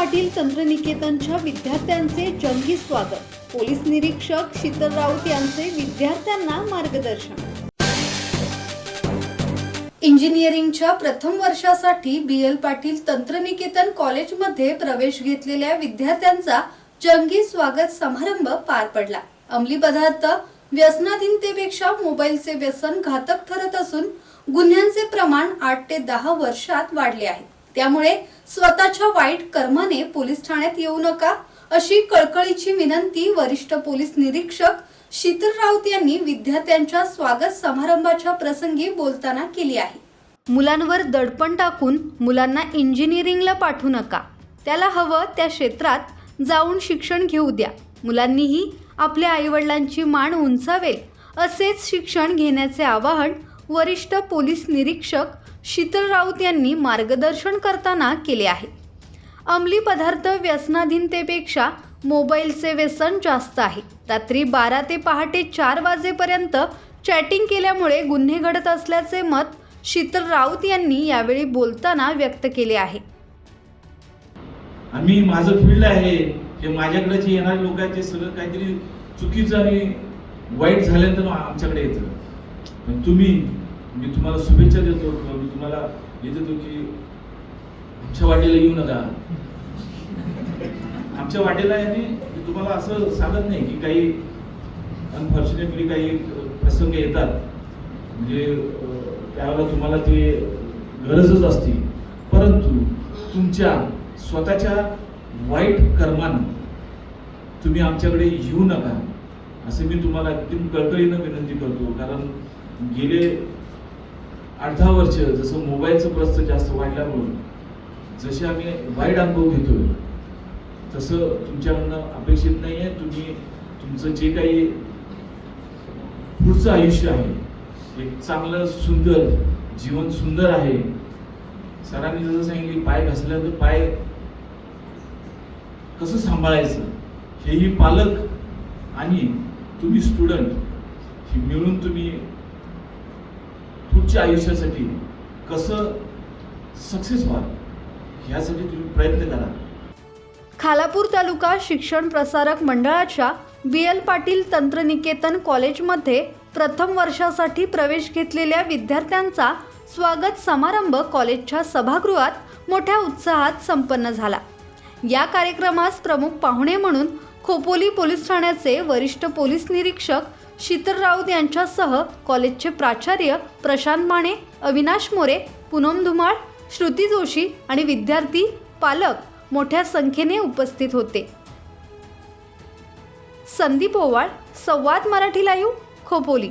पाटील तंत्रनिकेतनच्या विद्यार्थ्यांचे जंगी स्वागत. पोलीस निरीक्षक शीतल राऊत यांचे विद्यार्थ्यांना मार्गदर्शन. इंजिनिअरिंगच्या प्रथम वर्षासाठी बी एल पाटील तंत्रनिकेतन कॉलेजमध्ये प्रवेश घेतलेल्या विद्यार्थ्यांचा जंगी स्वागत समारंभ पार पडला. अंमली पदार्थ व्यसनाधीनतेपेक्षा मोबाईलचे व्यसन घातक ठरत असून गुन्ह्यांचे प्रमाण आठ ते दहा वर्षात वाढले आहे. त्यामुळे स्वतःच्या वाईट कर्माने पोलीस ठाण्यात येऊ नका अशी कळकळीची विनंती वरिष्ठ पोलीस निरीक्षक शीतल राऊत यांनी विद्यार्थ्यांच्या स्वागत समारंभाच्या प्रसंगी बोलताना केली आहे. मुलांवर दडपण टाकून मुलांना इंजिनिअरिंगला पाठवू नका. त्याला हवं त्या क्षेत्रात जाऊन शिक्षण घेऊ द्या. मुलांनीही आपल्या आईवडिलांची मान उंचावेल असेच शिक्षण घेण्याचे आवाहन वरिष्ठ पोलीस निरीक्षक शीतल राऊत यांनी मार्गदर्शन करताना केले आहे. अंमली पदार्थ व्यसनाधीनतेपेक्षा मोबाईलचे व्यसन जास्त आहे. रात्री बारा ते पहाटे चार वाजेपर्यंत चॅटिंग केल्यामुळे गुन्हे घडत असल्याचे मत शीतल राऊत यांनी यावेळी बोलताना व्यक्त केले आहे. आम्ही माझं फील्ड आहे. हे माझ्याकडे जे येणारे लोक आहेत ते सगळं काहीतरी चुकीचं आणि वाईट झाल्यानंतर आमच्याकडे येतं. पण तुम्ही मी तुम्हाला शुभेच्छा देतो किंवा मी तुम्हाला हे देतो की आमच्या वाटेला येऊ नका. आमच्या वाटेला याने मी तुम्हाला असं सांगत नाही की काही अनफॉर्च्युनेटली काही प्रसंग येतात. म्हणजे त्यावेळेला तुम्हाला ते गरजच असते. परंतु तुमच्या स्वतःच्या वाईट कर्मानं तुम्ही आमच्याकडे येऊ नका. असं मी तुम्हाला अगदी कळकळीनं विनंती करतो. कारण गेले आठ दहा वर्ष जसं मोबाईलचं प्रस्त जास्त वाढल्यामुळं जसे आम्ही वाईट अनुभव घेतोय तसं तुमच्याकडनं अपेक्षित नाही आहे तुम्ही तुमचं जे काही पुढचं आयुष्य आहे एक चांगलं सुंदर जीवन सुंदर आहे. सरांनी जसं सांगितले पाय घसल्यानंतर पाय कसं सांभाळायचं हेही पालक आणि तुम्ही स्टुडंट हे मिळून तुम्ही पुढच्या आयुष्यासाठी कसं सक्सेस व्हाल ह्यासाठी तुम्ही प्रयत्न करा. खालापूर तालुका शिक्षण प्रसारक मंडळाच्या बी एल पाटील तंत्रनिकेतन कॉलेजमध्ये प्रथम वर्षासाठी प्रवेश घेतलेल्या विद्यार्थ्यांचा स्वागत समारंभ कॉलेजच्या सभागृहात मोठ्या उत्साहात संपन्न झाला. या कार्यक्रमास प्रमुख पाहुणे म्हणून खोपोली पोलीस ठाण्याचे वरिष्ठ पोलीस निरीक्षक शीतल राऊत यांच्यासह कॉलेजचे प्राचार्य प्रशांत माने अविनाश मोरे पूनम धुमाळ श्रुती जोशी आणि विद्यार्थी पालक मोठ्या संख्येने उपस्थित होते. संदीप ओवाळ संवाद मराठी लाईव्ह खोपोली.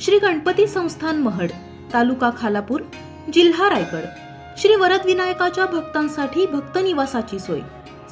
श्री गणपती संस्थान महड तालुका खालापूर जिल्हा रायगड. श्री वरदविनायकाच्या भक्तांसाठी भक्त निवासाची सोय.